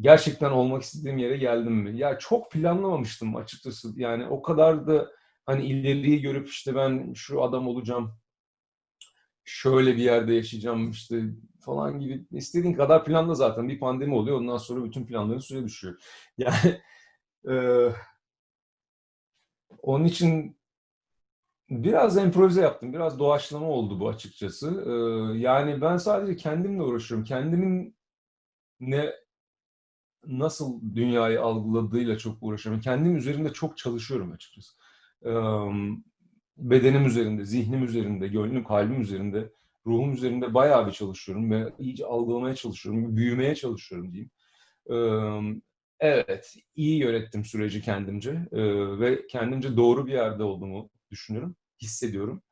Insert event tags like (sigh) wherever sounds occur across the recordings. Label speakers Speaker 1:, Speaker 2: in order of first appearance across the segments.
Speaker 1: gerçekten olmak istediğim yere geldim mi? Ya çok planlamamıştım açıkçası. Yani o kadar da hani ileriyi görüp işte ben şu adam olacağım, şöyle bir yerde yaşayacağım işte falan gibi istediğin kadar planla zaten bir pandemi oluyor ondan sonra bütün planların suya düşüyor. (laughs) Yani e, onun için biraz improvize yaptım. Biraz doğaçlama oldu bu açıkçası. E, yani ben sadece kendimle uğraşıyorum. Kendimin ne nasıl dünyayı algıladığıyla çok uğraşıyorum. Kendim üzerinde çok çalışıyorum açıkçası. Bedenim üzerinde, zihnim üzerinde, gönlüm, kalbim üzerinde, ruhum üzerinde bayağı bir çalışıyorum ve iyice algılamaya çalışıyorum, büyümeye çalışıyorum diyeyim. Evet, iyi yönettim süreci kendimce ve kendimce doğru bir yerde olduğumu düşünüyorum, hissediyorum.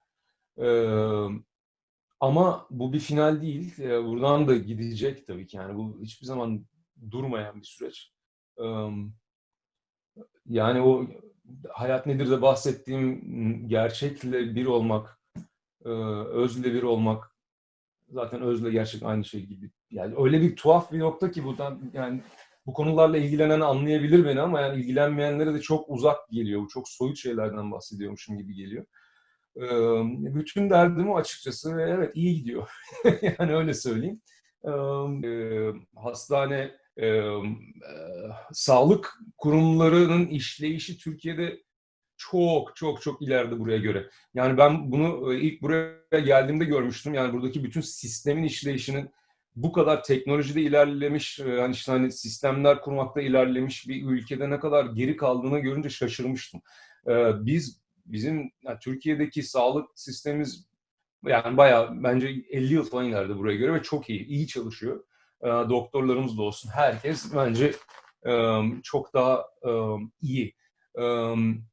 Speaker 1: Ama bu bir final değil. Buradan da gidecek tabii ki. Yani bu hiçbir zaman durmayan bir süreç. Yani o hayat nedir de bahsettiğim gerçekle bir olmak, özle bir olmak zaten özle gerçek aynı şey gibi. Yani öyle bir tuhaf bir nokta ki buradan yani bu konularla ilgilenen anlayabilir beni ama yani ilgilenmeyenlere de çok uzak geliyor. Çok soyut şeylerden bahsediyormuşum gibi geliyor. Bütün derdim o açıkçası ve evet iyi gidiyor. (laughs) yani öyle söyleyeyim. Hastane e, sağlık kurumlarının işleyişi Türkiye'de çok çok çok ileride buraya göre. Yani ben bunu ilk buraya geldiğimde görmüştüm. Yani buradaki bütün sistemin işleyişinin bu kadar teknolojide ilerlemiş, hani işte hani sistemler kurmakta ilerlemiş bir ülkede ne kadar geri kaldığını görünce şaşırmıştım. Biz bizim yani Türkiye'deki sağlık sistemimiz yani bayağı bence 50 yıl falan ileride buraya göre ve çok iyi, iyi çalışıyor. Doktorlarımız da olsun. Herkes bence çok daha iyi.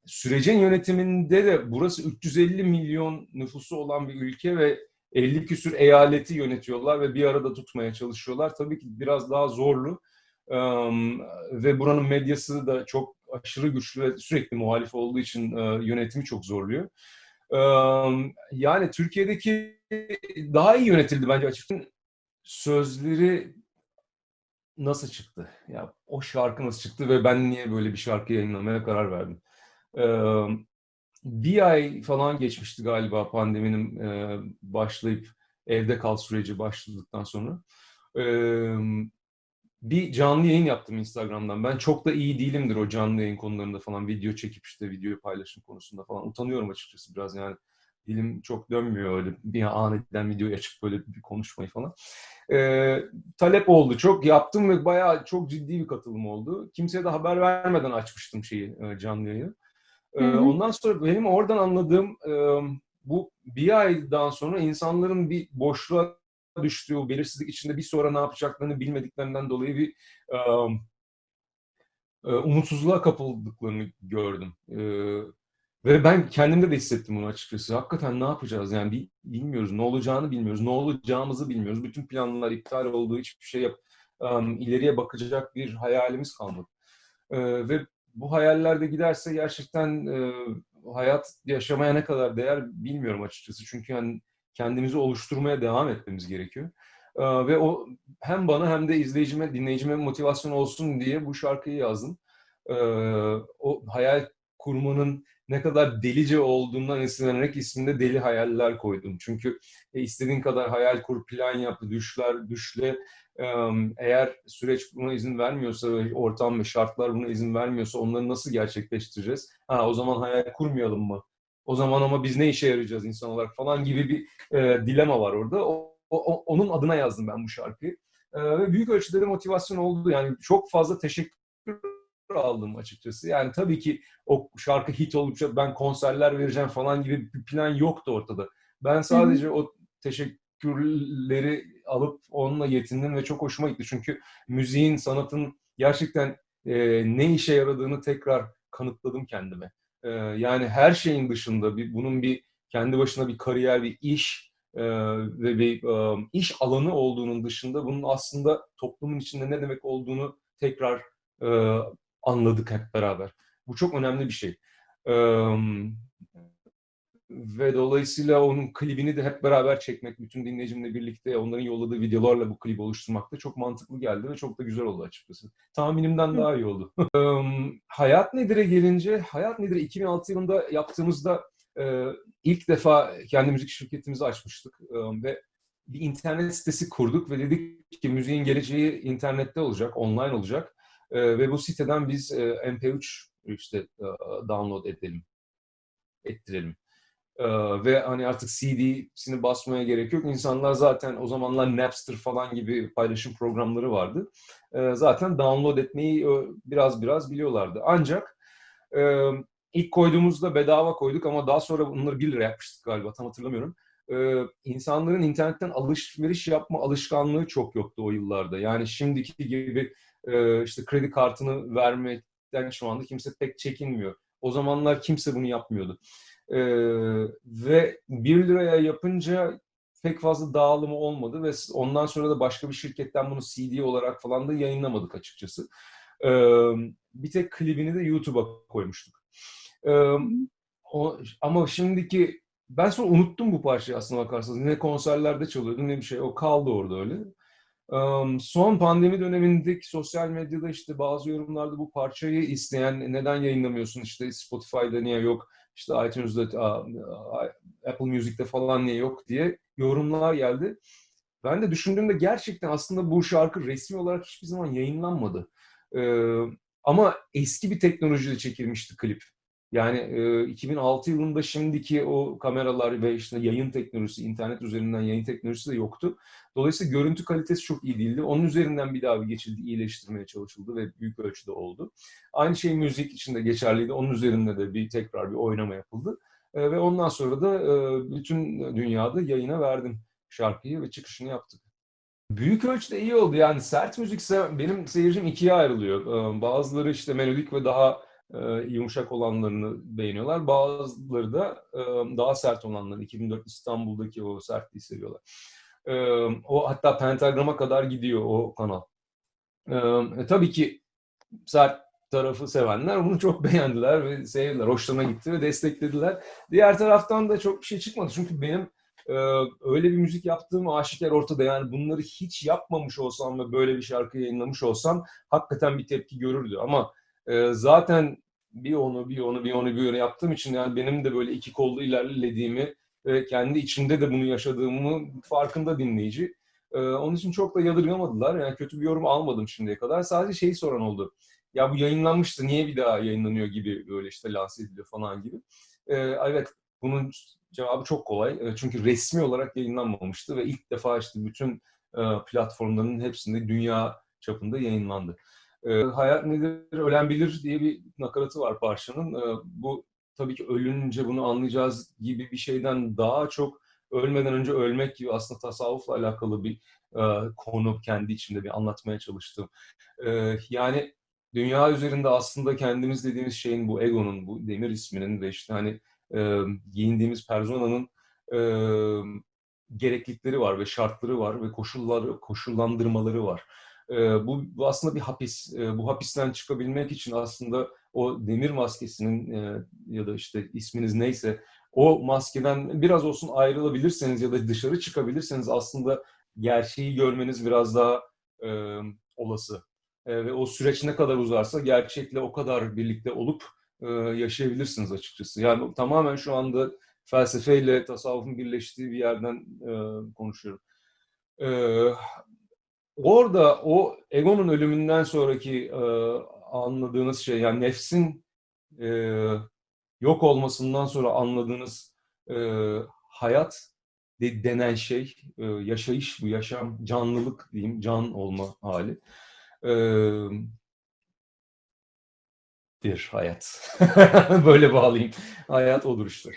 Speaker 1: Sürecin yönetiminde de burası 350 milyon nüfusu olan bir ülke ve 50 küsür eyaleti yönetiyorlar ve bir arada tutmaya çalışıyorlar. Tabii ki biraz daha zorlu ve buranın medyası da çok aşırı güçlü ve sürekli muhalif olduğu için yönetimi çok zorluyor. Yani Türkiye'deki daha iyi yönetildi bence açıkçası. Sözleri nasıl çıktı? Ya o şarkı nasıl çıktı ve ben niye böyle bir şarkı yayınlamaya karar verdim? bir ay falan geçmişti galiba pandeminin başlayıp evde kal süreci başladıktan sonra. bir canlı yayın yaptım Instagram'dan. Ben çok da iyi değilimdir o canlı yayın konularında falan. Video çekip işte videoyu paylaşım konusunda falan. Utanıyorum açıkçası biraz yani. Dilim çok dönmüyor öyle bir aniden videoyu açıp böyle bir konuşmayı falan. Ee, talep oldu çok. Yaptım ve bayağı çok ciddi bir katılım oldu. Kimseye de haber vermeden açmıştım şeyi canlı yayını. Hı hı. Ondan sonra benim oradan anladığım bu bir aydan sonra insanların bir boşluğa düştüğü, belirsizlik içinde bir sonra ne yapacaklarını bilmediklerinden dolayı bir umutsuzluğa kapıldıklarını gördüm. Ve ben kendimde de hissettim bunu açıkçası. Hakikaten ne yapacağız yani bilmiyoruz. Ne olacağını bilmiyoruz. Ne olacağımızı bilmiyoruz. Bütün planlar iptal olduğu hiçbir şey yap. ileriye bakacak bir hayalimiz kalmadı. Ve bu hayallerde giderse gerçekten e, hayat yaşamaya ne kadar değer bilmiyorum açıkçası. Çünkü yani kendimizi oluşturmaya devam etmemiz gerekiyor. E, ve o hem bana hem de izleyicime, dinleyicime motivasyon olsun diye bu şarkıyı yazdım. E, o hayal kurmanın ne kadar delice olduğundan esinlenerek isminde deli hayaller koydum. Çünkü e, istediğin kadar hayal kur, plan yap, düşler, düşle eğer süreç buna izin vermiyorsa, ortam ve şartlar buna izin vermiyorsa onları nasıl gerçekleştireceğiz? Ha o zaman hayal kurmayalım mı? O zaman ama biz ne işe yarayacağız insan olarak falan gibi bir e, dilema var orada. O, o, onun adına yazdım ben bu şarkıyı. Ve büyük ölçüde de motivasyon oldu. Yani çok fazla teşekkür aldım açıkçası. Yani tabii ki o şarkı hit olunca ben konserler vereceğim falan gibi bir plan yoktu ortada. Ben sadece Hı-hı. o teşekkürleri alıp onunla yetindim ve çok hoşuma gitti. Çünkü müziğin, sanatın gerçekten e, ne işe yaradığını tekrar kanıtladım kendime. E, yani her şeyin dışında bir, bunun bir kendi başına bir kariyer, bir iş e, ve bir e, iş alanı olduğunun dışında bunun aslında toplumun içinde ne demek olduğunu tekrar e, anladık hep beraber. Bu çok önemli bir şey. Ve dolayısıyla onun klibini de hep beraber çekmek, bütün dinleyicimle birlikte onların yolladığı videolarla bu klibi oluşturmak da çok mantıklı geldi ve çok da güzel oldu açıkçası. Tahminimden daha iyi oldu. Hayat Nedir'e gelince, Hayat Nedir 2006 yılında yaptığımızda e, ilk defa kendi müzik şirketimizi açmıştık e, ve bir internet sitesi kurduk ve dedik ki müziğin geleceği internette olacak, online olacak e, ve bu siteden biz MP3 işte download edelim, ettirelim. Ee, ve hani artık CD'sini basmaya gerek yok. İnsanlar zaten o zamanlar Napster falan gibi paylaşım programları vardı. Ee, zaten download etmeyi biraz biraz biliyorlardı. Ancak e, ilk koyduğumuzda bedava koyduk ama daha sonra bunları 1 lira yapmıştık galiba tam hatırlamıyorum. Ee, insanların internetten alışveriş yapma alışkanlığı çok yoktu o yıllarda. Yani şimdiki gibi e, işte kredi kartını vermekten şu anda kimse pek çekinmiyor. O zamanlar kimse bunu yapmıyordu. Ee, ve 1 liraya yapınca pek fazla dağılımı olmadı ve ondan sonra da başka bir şirketten bunu CD olarak falan da yayınlamadık açıkçası. Ee, bir tek klibini de YouTube'a koymuştuk. O, ama şimdiki ben sonra unuttum bu parçayı aslında bakarsanız. Ne konserlerde çalıyordu ne bir şey. O kaldı orada öyle. Son pandemi dönemindeki sosyal medyada işte bazı yorumlarda bu parçayı isteyen neden yayınlamıyorsun işte Spotify'da niye yok işte iTunes'da Apple Music'te falan niye yok diye yorumlar geldi. Ben de düşündüğümde gerçekten aslında bu şarkı resmi olarak hiçbir zaman yayınlanmadı. Ama eski bir teknolojide çekilmişti klip. Yani e, 2006 yılında şimdiki o kameralar ve işte yayın teknolojisi, internet üzerinden yayın teknolojisi de yoktu. Dolayısıyla görüntü kalitesi çok iyi değildi. Onun üzerinden bir daha bir geçildi, iyileştirmeye çalışıldı ve büyük ölçüde oldu. Aynı şey müzik için de geçerliydi. Onun üzerinde de bir tekrar bir oynama yapıldı. E, ve ondan sonra da e, bütün dünyada yayına verdim şarkıyı ve çıkışını yaptık. Büyük ölçüde iyi oldu. Yani sert müzikse benim seyircim ikiye ayrılıyor. Bazıları işte melodik ve daha e, yumuşak olanlarını beğeniyorlar. Bazıları da e, daha sert olanları. 2004 İstanbul'daki o sertliği seviyorlar. E, o hatta pentagrama kadar gidiyor o kanal. E, e, tabii ki sert tarafı sevenler bunu çok (laughs) beğendiler ve sevdiler. Hoşlarına gitti ve desteklediler. Diğer taraftan da çok bir şey çıkmadı. Çünkü benim e, öyle bir müzik yaptığım aşikar ortada. Yani bunları hiç yapmamış olsam ve böyle bir şarkı yayınlamış olsam hakikaten bir tepki görürdü. Ama e, zaten bir onu, bir onu, bir onu, bir onu yaptığım için yani benim de böyle iki kollu ilerlediğimi ve kendi içinde de bunu yaşadığımı farkında dinleyici. E, onun için çok da yadırgamadılar. Yani kötü bir yorum almadım şimdiye kadar. Sadece şeyi soran oldu. Ya bu yayınlanmıştı, niye bir daha yayınlanıyor gibi böyle işte lanse ediliyor falan gibi. E, evet, bunun cevabı çok kolay. Çünkü resmi olarak yayınlanmamıştı ve ilk defa işte bütün e, platformların hepsinde dünya çapında yayınlandı. E, hayat nedir, ölen bilir diye bir nakaratı var parçanın. E, bu tabii ki ölünce bunu anlayacağız gibi bir şeyden daha çok ölmeden önce ölmek gibi aslında tasavvufla alakalı bir e, konu kendi içinde bir anlatmaya çalıştım. E, yani dünya üzerinde aslında kendimiz dediğimiz şeyin bu egonun, bu demir isminin ve işte hani e, giyindiğimiz personanın e, gereklilikleri var ve şartları var ve koşulları, koşullandırmaları var. E, bu, bu aslında bir hapis. E, bu hapisten çıkabilmek için aslında o demir maskesinin e, ya da işte isminiz neyse o maskeden biraz olsun ayrılabilirseniz ya da dışarı çıkabilirseniz aslında gerçeği görmeniz biraz daha e, olası. E, ve o süreç ne kadar uzarsa gerçekle o kadar birlikte olup e, yaşayabilirsiniz açıkçası. Yani tamamen şu anda felsefeyle tasavvufun birleştiği bir yerden e, konuşuyorum. E, orada o egonun ölümünden sonraki e, anladığınız şey yani nefsin e, yok olmasından sonra anladığınız e, hayat de, denen şey, e, yaşayış bu, yaşam, canlılık diyeyim, can olma hali. E, bir hayat. (laughs) Böyle bağlayayım. Hayat olur işte.